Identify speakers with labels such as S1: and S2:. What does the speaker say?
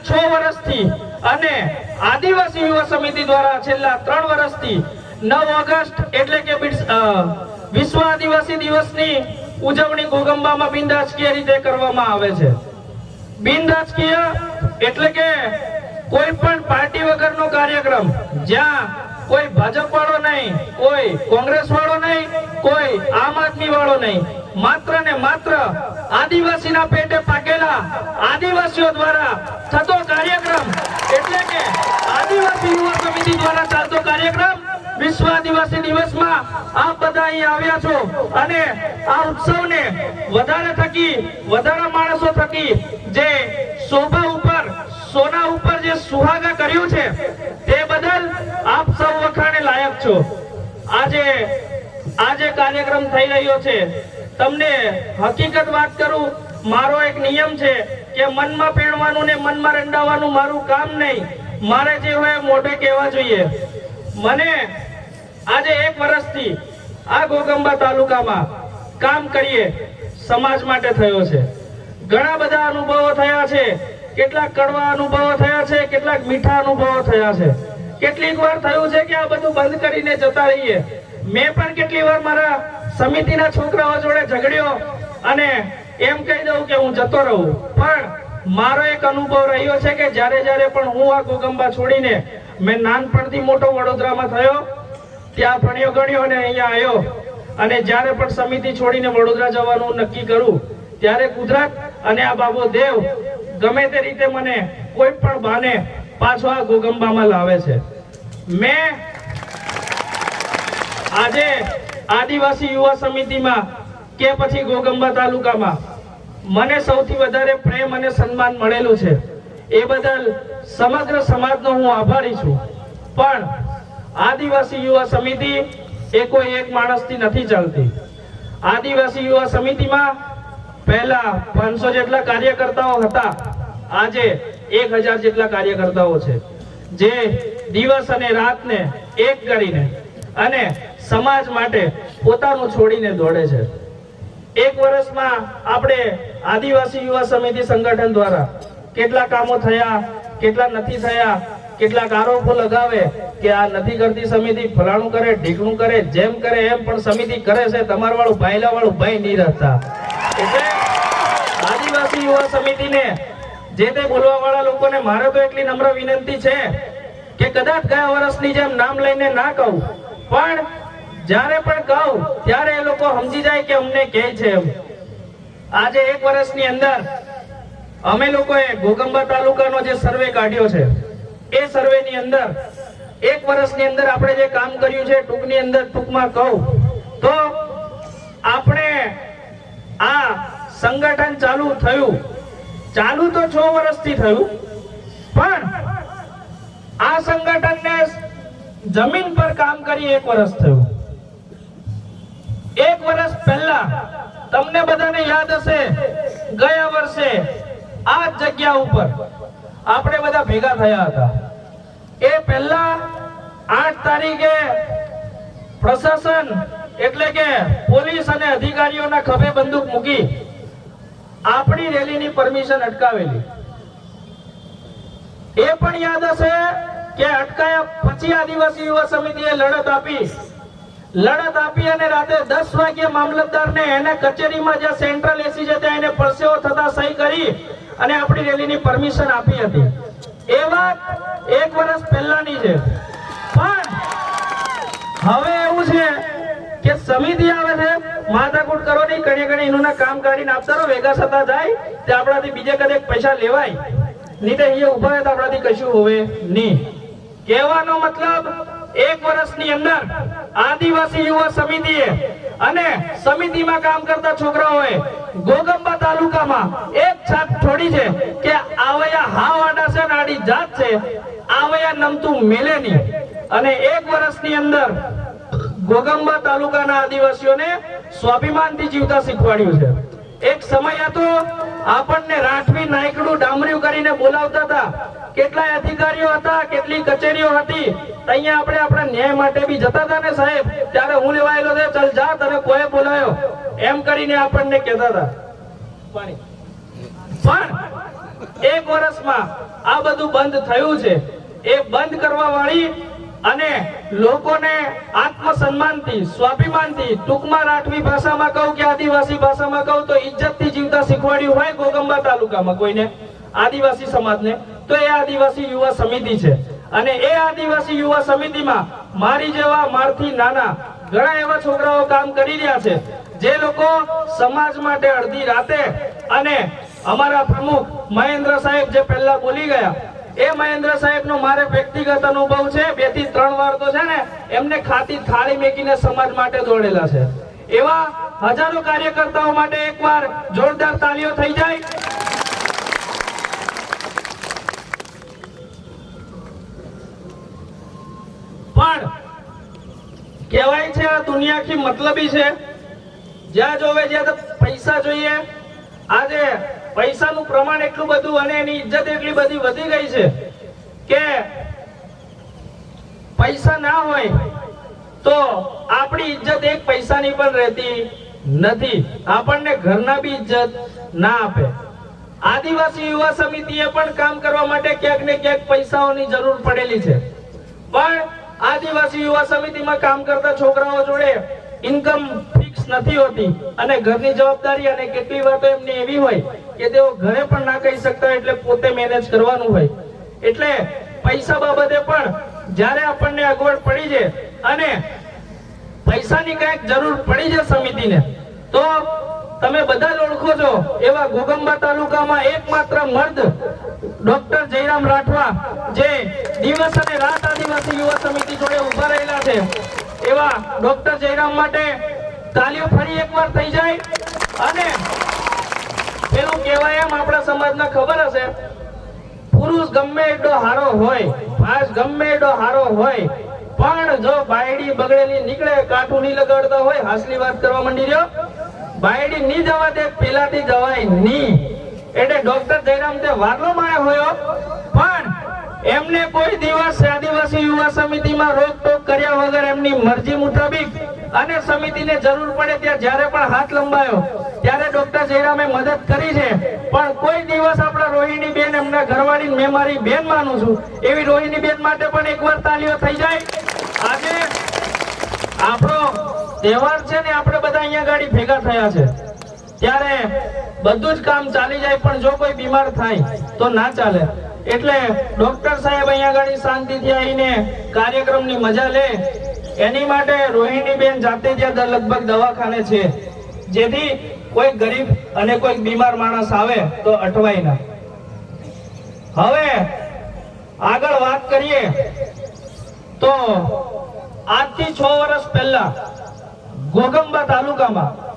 S1: છેલ્લા છ વર્ષથી અને આદિવાસી યુવા સમિતિ દ્વારા છેલ્લા ત્રણ વર્ષથી નવ ઓગસ્ટ એટલે કે વિશ્વ આદિવાસી દિવસની ઉજવણી ગોગંબામાં બિનરાજકીય રીતે કરવામાં આવે છે. બિનરાજકીય એટલે કે કોઈ પણ પાર્ટી વગરનો કાર્યક્રમ જ્યાં કોઈ ભાજપ વાળો નહીં, કોઈ કોંગ્રેસ વાળો નહીં કોઈ આમ આદમી વાળો નહીં માત્ર ને માત્ર આદિવાસીના પેટે પાકેલા આદિવાસીઓ દ્વારા થતો કાર્યક્રમ એટલે કે આદિવાસી યુવા સમિતિ દ્વારા ચાલતો કાર્યક્રમ વિશ્વ આદિવાસી દિવસમાં આપ બધા અહીં આવ્યા છો. અને આ ઉત્સવને વધારે થકી, વધારે માણસો થકી જે શોભા ઉપર, સોના ઉપર જે સુહાગા કર્યું છે, તે બદલ આપ સૌ વખાણે લાયક છો. આજે આજે કાર્યક્રમ થઈ રહ્યો છે. તમને હકીકત વાત કરું, મારો એક નિયમ છે કે મનમાં પહેણવાનું ને મનમાં રંડાવવાનું મારું કામ નહીં. મારે જે હોય મોઢે કહેવા જોઈએ. મને આજે એક વર્ષથી આ ગોગંબા તાલુકામાં કામ કરીએ સમાજ માટે થયો છે. ઘણા બધા અનુભવો થયા છે. કેટલાક કડવા અનુભવો થયા છે, કેટલાક મીઠા અનુભવો થયા છે. કેટલીક વાર થયું છે કે આ બધું બંધ કરીને જતા રહીએ. મેં પણ કેટલી વાર મારા સમિતિના છોકરાઓ જોડે ઝઘડ્યો અને એમ કહી દઉં કે હું જતો રહું. પણ મારો એક અનુભવ રહ્યો છે કે જ્યારે જ્યારે પણ હું આ ગોગંબા છોડીને મેં નાનપણથી મોટો વડોદરામાં થયો, ત્યાં ભણ્યો ગણ્યો અને અહીંયા આવ્યો. અને જ્યારે પણ સમિતિ છોડીને વડોદરા જવાનું નક્કી કરું, ત્યારે ગુજરાત અને આ બાબો દેવ ગમે તે રીતે મને કોઈ પણ બાને પાછો આ ગોગંબામાં લાવે છે. મેં આજે આદિવાસી યુવા સમિતિમાં કે પછી ગોગંબા તાલુકામાં મને સૌથી વધારે પ્રેમ અને સન્માન મળેલું છે. એ બદલ સમગ્ર સમાજનો હું આભારી છું. પણ આદિવાસી યુવા સમિતિ એ કોઈ એક માણસથી નથી ચાલતી. આદિવાસી યુવા સમિતિમાં પહેલા પાંચસો જેટલા કાર્યકર્તાઓ હતા. આજે એક હજાર જેટલા કાર્યકર્તાઓ છે. જે દિવસ અને રાતને એક કરીને અને સમાજ માટે પોતાનું છોડીને દોડે છે. એક વર્ષમાં આપણે આદિવાસી યુવા સમિતિ સંગઠન દ્વારા કેટલા કામો થયા, કેટલા નથી થયા, કેટલાક આરોપો લગાવે કે આ નથી કરતી સમિતિ, ફલાણું કરે, ઢીકણું કરે, જેમ કરે એમ પણ સમિતિ કરે છે તમારા વાળું ભાઈલા વાળું ભાઈ નહીં રહેતા. એટલે આદિવાસી યુવા સમિતિને જે તે બોલવા વાળા લોકોને મારે તો એટલી નમ્ર વિનંતી છે કે કદાચ ગયા વર્ષની જેમ નામ લઈને ના કહું, પણ જ્યારે પણ કહું ત્યારે એ લોકો સમજી જાય કે અમને કે છે એમ. આજે એક વર્ષની અંદર અમે લોકોએ ગોગંબા તાલુકાનો જે સર્વે કાઢ્યો છે, એ સર્વેની અંદર એક વર્ષની અંદર આપણે જે કામ કર્યું છે, ટૂંકની અંદર ટૂંકમાં કહું, તો આપણે આ સંગઠન ચાલુ થયું. ચાલુ તો છ વર્ષથી થયું, પણ આ સંગઠનને જમીન પર કામ કરી એક વર્ષ થયું. વર્ષ પહેલા તમને બધાને યાદ હશે, ગયા વર્ષે આ જગ્યા ઉપર આપણે બધા ભેગા થયા હતા. એ પહેલા આઠ તારીખે પ્રશાસન એટલે કે પોલીસ અને અધિકારીઓના ખભે બંદૂક મૂકી આપણી રેલીની પરમિશન અટકાવેલી. એ પણ યાદ હશે કે અટકાયા પછી આદિવાસી યુવા સમિતિએ લડત આપી. લડત આપી અને રાતે દસ વાગે મામલતદારને એને કચેરીમાં જ્યાં સેન્ટ્રલ એસી છે ત્યાં એને પરસેવો થતા સહી કરી અને આપણી રેલીની પરમિશન આપી હતી. એ વાત એક વર્ષ પહેલાની છે. પણ હવે એવું છે કે સમિતિ આવે છે, માથાકૂટ કરો નહીં ઘણી ઘણી એનું ના કામ કાઢીને આપતા રહો, ભેગા થતા જાય, તે આપણાથી બીજે કદાચ પૈસા લેવાય. નહીં તો અહીંયા ઊભા હોય તો આપણાથી કશું હોવે નહીં. કહેવાનો મતલબ એક વર્ષની અંદર આદિવાસી યુવા સમિતિએ અને સમિતિમાં કામ કરતા છોકરાઓએ ગોગંબા તાલુકામાં એક છાપ છોડી છે કે આવયા હા વાડા છે નાડી જાત છે, આવયા નમતું મેલે નહીં. અને એક વર્ષની અંદર ગોગંબા તાલુકાના આદિવાસીઓને સ્વાભિમાનથી જીવતા શીખવાડ્યું છે. એક સમય હતો આપણને રાઠવી નાયકડું ડામર્યું કરીને બોલાવતા હતા. કેટલાય અધિકારીઓ હતા કેટલી કચેરીઓ હતી. અહીંયા આપણે આપણા ન્યાય માટે બી જતા હતા ને સાહેબ. ત્યારે હું લેવાયેલો છે ચલ જા તને કોઈ બોલાયો એમ કરીને આપણને કહેતા હતા. પણ એક વર્ષમાં આ બધું બંધ થયું છે. એ બંધ કરવા વાળી અને લોકોને આત્મસન્માનથી સ્વાભિમાનથી ટૂંકમાં રાઠવી ભાષામાં કહું કે આદિવાસી ભાષામાં કહું તો ઇજ્જતથી જીવતા શીખવાડ્યું હોય ગોગંબા તાલુકામાં કોઈને. આદિવાસી સમાજને. તો એ આદિવાસી યુવા સમિતિ છે. અને એ આદિવાસી યુવા સમિતિમાં મારી જેવા મારથી નાના ઘણા એવા છોકરાઓ કામ કરી રહ્યા છે. જે લોકો સમાજ માટે અડધી રાતે અને અમારા પ્રમુખ મહેન્દ્ર સાહેબ જે પહેલા બોલી ગયા, એ મહેન્દ્ર સાહેબ નો મારે વ્યક્તિગત અનુભવ છે. બેથી ત્રણ વાર તો છે ને, એમને ખાતી થાળી મેકીને સમાજ માટે દોડેલા છે. એવા હજારો કાર્યકર્તાઓ માટે એકવાર જોરદાર તાલીઓ થઈ જાય. પણ કહેવાય છે આ દુનિયા આખી મતલબી છે. જ્યાં જોવે જ્યાં પૈસા જોઈએ. આજે પૈસાનું પ્રમાણ એટલું બધું અને એની ઇજ્જત એટલી બધી વધી ગઈ છે કે પૈસા ના હોય તો આપણી ઇજ્જત એક પૈસાની પણ રહેતી નથી. આપણને ઘરના બી ઇજ્જત ના આપે. આદિવાસી યુવા સમિતિએ પણ કામ કરવા માટે ક્યાંક ને ક્યાંક પૈસાઓની જરૂર પડેલી છે. પણ આદિવાસી યુવા સમિતિમાં કામ કરતા છોકરાઓ જોડે ઇન્કમ ફિક્સ નથી હોતી. અને ઘરની જવાબદારી અને કેટલી વાર તો એમની એવી હોય કે તેઓ ઘરે પણ ના કહી શકતા એટલે પોતે મેનેજ કરવાનું હોય. એટલે પૈસા બાબતે પણ જ્યારે આપણને અગવડ પડી છે અને પૈસાની કંઈક જરૂર પડી છે સમિતિને, તો તમે બધા જ ઓળખો છો, એવા ગોગંબા તાલુકામાં એકમાત્ર મર્દ ડોક્ટર જયરામ રાઠવા, જે દિવસ અને રાત આદિવાસી યુવા સમિતિ જોડે ઊભા રહેલા છે. એવા ડોક્ટર જયરામ માટે તાલીઓ ફરી એકવાર થઈ જાય અને પેલું કહેવાય એમ આપણા સમાજના ખબર હશે, પુરુષ ગમે એટલો હારો હોય, ભાષ ગમે એટલો હારો હોય, પણ જો બાયડી બગડેલી નીકળે, કાઠું નહીં લગાડતા હોય, હાસલી વાત કરવા માંડી રહ્યો બાયડી નહીં જવા દે, પેલાથી જવાય નહીં એટલે ડોક્ટર જયરામ તે વારલો માણે હોયો પણ એમને કોઈ દિવસ આદિવાસી યુવા સમિતિમાં રોકટોક કર્યા વગર એમની મરજી મુતાબિક અને સમિતિને જરૂર પડે ત્યાં જ્યારે પણ હાથ લંબાયો, ત્યારે ડોક્ટર જયરામે મદદ કરી છે. પણ કોઈ દિવસ આપણા રોહિણી બેન એમના ઘરવાળી મેં મારી બેન માનું છું. એવી રોહિણી બેન માટે પણ એકવાર તાલીઓ થઈ જાય. આજે આપણો તહેવાર છે ને, આપણે બધા અહીંયા ગાડી ભેગા થયા છે. ત્યારે બધું જ કામ ચાલી જાય, પણ જો કોઈ બીમાર થાય, તો ના ચાલે. એટલે ડોક્ટર સાહેબ અહીંયા ગાડી શાંતિથી આવીને કાર્યક્રમની મજા લે. એની માટે રોહિણીબેન જાતે ત્યાં લગભગ દવાખાને છે. જેથી કોઈ ગરીબ અને કોઈ બીમાર માણસ આવે, તો અટવાય ના. હવે આગળ વાત કરીએ, તો આજથી છ વર્ષ પહેલા ઘોગંબા તાલુકામાં